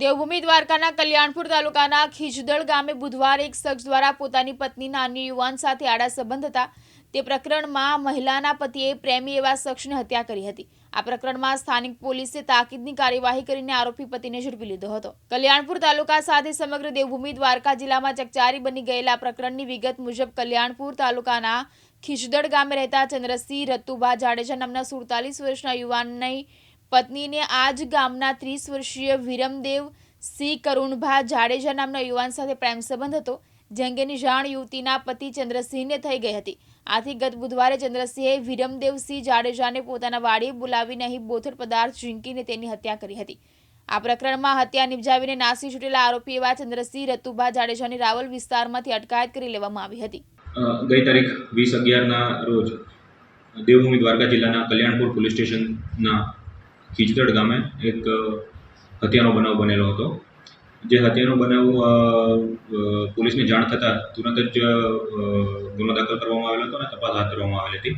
દેવભૂમિ દ્વારકાના કલ્યાણપુર તાલુકાના ખીજદળ ગામે બુધવારે એક શખ્સ દ્વારા પોતાની પત્નીના અન્ય યુવાન સાથે આડા સંબંધ હતા. તે પ્રકરણમાં મહિલાના પતિએ પ્રેમી એવા શખ્સની હત્યા કરી હતી. આ પ્રકરણમાં સ્થાનિક પોલીસે તાકીદની કાર્યવાહી કરીને આરોપી પતિને ઝડપી લીધો હતો. કલ્યાણપુર તાલુકા સાથે સમગ્ર દેવભૂમિ દ્વારકા જિલ્લામાં ચકચારી બની ગયેલા પ્રકરણની વિગત મુજબ કલ્યાણપુર તાલુકાના ખીજદળ ગામે રહેતા ચંદ્રસિંહ રતુભા જાડેજા નામના સુડતાલીસ વર્ષના યુવાનની પત્નીને આ જ ગામના ત્રીસ વર્ષીય વિરમદેવ સી કરુણભા જાડેજા નામના યુવાન સાથે પ્રેમ સંબંધ હતો, જે જાણ યુવતીના પતિ ચંદ્રસિંહને થઈ ગઈ હતી. આથી ગત બુધવારે ચંદ્રસિંહે વિરમદેવસિંહ જાડેજાને પોતાના વાડીએ બોલાવીને અહીં બોથડ પદાર્થ ઝીંકીને તેની હત્યા કરી હતી. આ પ્રકરણમાં હત્યા નિપજાવીને નાસી છૂટેલા આરોપી એવા ચંદ્રસિંહ રતુભા જાડેજાની રાવલ વિસ્તારમાંથી અટકાયત કરી લેવામાં આવી હતી. ગઈ તારીખ વીસ અગિયારના રોજ દેવભૂમિ દ્વારકા જિલ્લાના કલ્યાણપુર પોલીસ સ્ટેશનના ખીજદડ ગામે એક હત્યાનો બનાવ બનેલો હતો. જે હત્યાનો બનાવ પોલીસને જાણ થતાં તુરંત જ ગુનો દાખલ કરવામાં આવેલો હતો અને તપાસ હાથ ધરવામાં આવેલી હતી.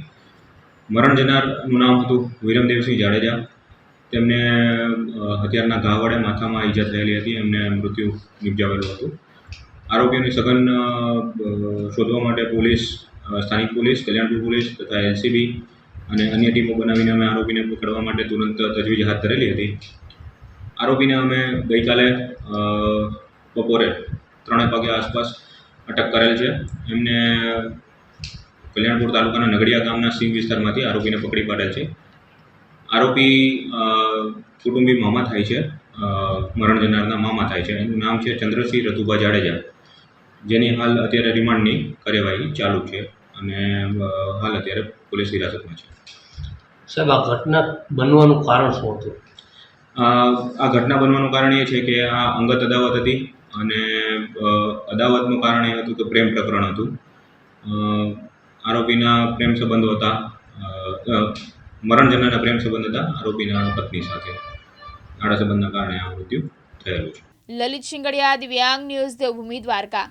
મરણ જનારનું નામ હતું વિરમદેવસિંહ જાડેજા. તેમને હથિયારના ઘા વડે માથામાં ઈજા થયેલી હતી. એમને મૃત્યુ નિપજાવેલું હતું. આરોપીઓની સઘન શોધવા માટે પોલીસ સ્થાનિક પોલીસ, કલ્યાણપુર પોલીસ તથા એલસીબી અને અન્ય ટીમો બનાવીને અમે આરોપીને પકડવા માટે તુરંત તજવીજ હાથ ધરેલી હતી. આરોપીને અમે ગઈકાલે બપોરે ત્રણેક વાગ્યા આસપાસ અટક કરેલ છે. એમને કલ્યાણપુર તાલુકાના નગડિયા ગામના સીમ વિસ્તારમાંથી આરોપીને પકડી પાડેલ છે. આરોપી કુટુંબી મામા થાય છે. મરણ જનારના મામા થાય છે. એનું નામ છે ચંદ્રસિંહ રતુભા જાડેજા. જેની હાલ અત્યારે રિમાન્ડની કાર્યવાહી ચાલુ છે. અને હાલ અત્યારે પોલીસ હિરાસતમાં છે. સાહેબ આ ઘટના બનવાનું કારણ શું હતું? આ ઘટના બનવાનું કારણ એ છે કે આ અંગત અદાવત હતી અને અદાવતનું કારણ એ હતું કે પ્રેમ પ્રકરણ હતું. આરોપીના પ્રેમ સંબંધો હતા મરણ જનારના પ્રેમ સંબંધ હતા આરોપીના પત્ની સાથે. આડા સંબંધના કારણે આ મૃત્યુ થયેલું છે. લલિત શિંગડિયા દિવ્યાંગ ન્યૂઝ દેવભૂમિ દ્વારકા